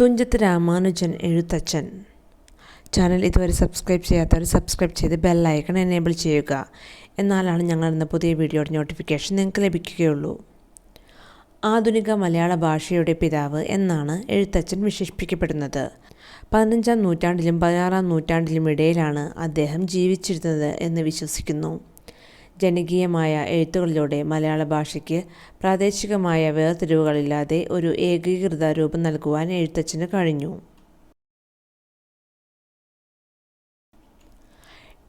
Thunchath Ramanujan Ezhuthachan. Channel ഇതുവരെ subscribe ചെയ്യാത്തവർ subscribe ചെയ്ത് ബെല്ലൈക്കൺ എനേബിൾ ചെയ്യുക. എന്നാലാണ് ഞങ്ങൾ ഇന്ന് പുതിയ വീഡിയോയുടെ നോട്ടിഫിക്കേഷൻ നിങ്ങൾക്ക് ലഭിക്കുകയുള്ളൂ. ആധുനിക മലയാള ഭാഷയുടെ പിതാവ് എന്നാണ് എഴുത്തച്ഛൻ വിശേഷിപ്പിക്കപ്പെടുന്നത്. പതിനഞ്ചാം നൂറ്റാണ്ടിലും പതിനാറാം നൂറ്റാണ്ടിലും ഇടയിലാണ് അദ്ദേഹം ജീവിച്ചിരുന്നത് എന്ന് വിശ്വസിക്കുന്നു. ജനകീയമായ എഴുത്തുകളിലൂടെ മലയാള ഭാഷയ്ക്ക് പ്രാദേശികമായ വേർതിരിവുകളില്ലാതെ ഒരു ഏകീകൃത രൂപം നൽകുവാൻ എഴുത്തച്ഛന് കഴിഞ്ഞു.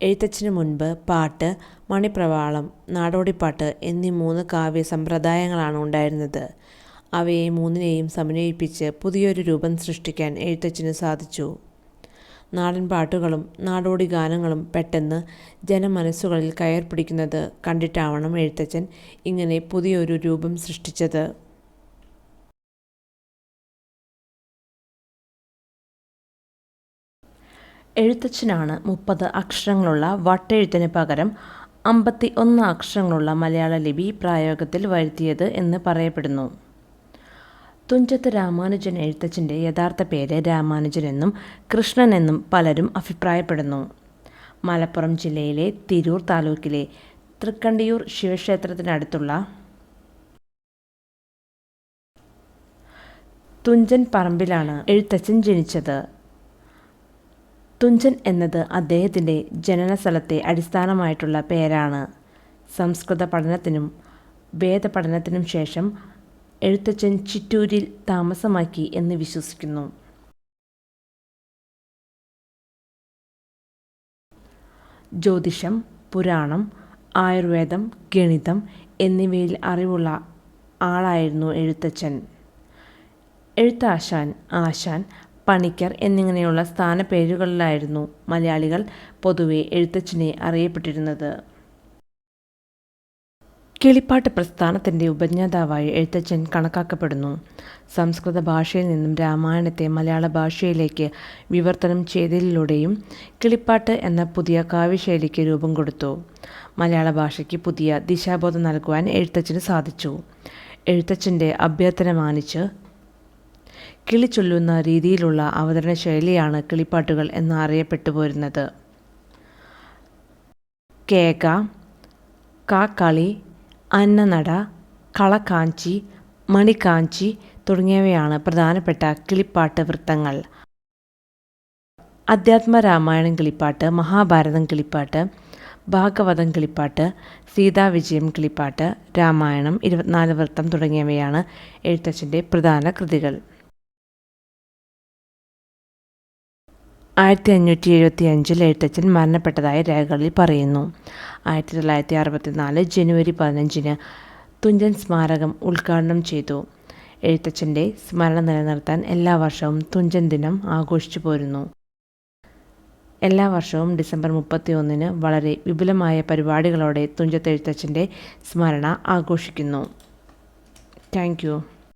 എഴുത്തച്ഛന് മുൻപ് പാട്ട് മണിപ്രവാളം നാടോടിപ്പാട്ട് എന്നീ മൂന്ന് കാവ്യ സമ്പ്രദായങ്ങളാണ് ഉണ്ടായിരുന്നത്. അവയെ മൂന്നിനെയും സമന്വയിപ്പിച്ച് പുതിയൊരു രൂപം സൃഷ്ടിക്കാൻ എഴുത്തച്ഛന് സാധിച്ചു. നാടൻ പാട്ടുകളും നാടോടി ഗാനങ്ങളും പെട്ടെന്ന് ജനമനസ്സുകളിൽ കയർ പിടിക്കുന്നത് കണ്ടിട്ടാവണം എഴുത്തച്ഛൻ ഇങ്ങനെ പുതിയൊരു രൂപം സൃഷ്ടിച്ചത്. എഴുത്തച്ഛനാണ് മുപ്പത് അക്ഷരങ്ങളുള്ള വട്ടെഴുത്തിന് പകരം അമ്പത്തി ഒന്ന് അക്ഷരങ്ങളുള്ള മലയാള ലിപി പ്രായോഗത്തിൽ വരുത്തിയത് എന്ന് പറയപ്പെടുന്നു. തുഞ്ചത്ത് രാമാനുജൻ എഴുത്തച്ഛന്റെ യഥാർത്ഥ പേര് രാമാനുജൻ എന്നും കൃഷ്ണൻ എന്നും പലരും അഭിപ്രായപ്പെടുന്നു. മലപ്പുറം ജില്ലയിലെ തിരൂർ താലൂക്കിലെ തൃക്കണ്ടിയൂർ ശിവക്ഷേത്രത്തിനടുത്തുള്ള തുഞ്ചൻ പറമ്പിലാണ് എഴുത്തച്ഛൻ ജനിച്ചത്. തുഞ്ചൻ എന്നത് അദ്ദേഹത്തിന്റെ ജനനസ്ഥലത്തെ അടിസ്ഥാനമായിട്ടുള്ള പേരാണ്. സംസ്കൃത പഠനത്തിനും വേദപഠനത്തിനും ശേഷം എഴുത്തച്ഛൻ ചിറ്റൂരിൽ താമസമാക്കി എന്ന് വിശ്വസിക്കുന്നു. ജ്യോതിഷം പുരാണം ആയുർവേദം ഗണിതം എന്നിവയിൽ അറിവുള്ള ആളായിരുന്നു എഴുത്തച്ഛൻ. എഴുത്താശാൻ ആശാൻ പണിക്കർ എന്നിങ്ങനെയുള്ള സ്ഥാനപ്പേരുകളിലായിരുന്നു മലയാളികൾ പൊതുവെ എഴുത്തച്ഛനെ അറിയപ്പെട്ടിരുന്നത്. കിളിപ്പാട്ട് പ്രസ്ഥാനത്തിന്റെ ഉപജ്ഞാതാവായി എഴുത്തച്ഛൻ കണക്കാക്കപ്പെടുന്നു. സംസ്കൃത ഭാഷയിൽ നിന്നും രാമായണത്തെ മലയാള ഭാഷയിലേക്ക് വിവർത്തനം ചെയ്തതിലൂടെയും കിളിപ്പാട്ട് എന്ന പുതിയ കാവ്യശൈലിക്ക് രൂപം കൊടുത്തു. മലയാള ഭാഷയ്ക്ക് പുതിയ ദിശാബോധം നൽകുവാൻ എഴുത്തച്ഛന് സാധിച്ചു. എഴുത്തച്ഛന്റെ അഭ്യർത്ഥന മാനിച്ച് കിളിച്ചൊല്ലുന്ന രീതിയിലുള്ള അവതരണ ശൈലിയാണ് കിളിപ്പാട്ടുകൾ എന്ന് അറിയപ്പെട്ടു പോരുന്നത്. കേക കാക്കളി അന്നനട കളക്കാഞ്ചി മണിക്കാഞ്ചി തുടങ്ങിയവയാണ് പ്രധാനപ്പെട്ട കിളിപ്പാട്ട് വൃത്തങ്ങൾ. അധ്യാത്മ രാമായണം കിളിപ്പാട്ട് മഹാഭാരതം കിളിപ്പാട്ട് ഭാഗവതം കിളിപ്പാട്ട് സീതാവിജയം കിളിപ്പാട്ട് രാമായണം ഇരുപത്തിനാല് വൃത്തം തുടങ്ങിയവയാണ് എഴുത്തച്ഛന്റെ പ്രധാന കൃതികൾ. ആയിരത്തി അഞ്ഞൂറ്റി എഴുപത്തി അഞ്ചിൽ എഴുത്തച്ഛൻ മരണപ്പെട്ടതായി രേഖകളിൽ പറയുന്നു. ആയിരത്തി തൊള്ളായിരത്തി അറുപത്തി നാല് ജനുവരി പതിനഞ്ചിന് തുഞ്ചൻ സ്മാരകം ഉദ്ഘാടനം ചെയ്തു. എഴുത്തച്ഛന്റെ സ്മരണ നിലനിർത്താൻ എല്ലാ വർഷവും തുഞ്ചൻ ദിനം ആഘോഷിച്ചു പോരുന്നു. എല്ലാ വർഷവും ഡിസംബർ മുപ്പത്തി ഒന്നിന് വളരെ വിപുലമായ പരിപാടികളോടെ തുഞ്ചത്തെഴുത്തച്ഛന്റെ സ്മരണ ആഘോഷിക്കുന്നു. താങ്ക്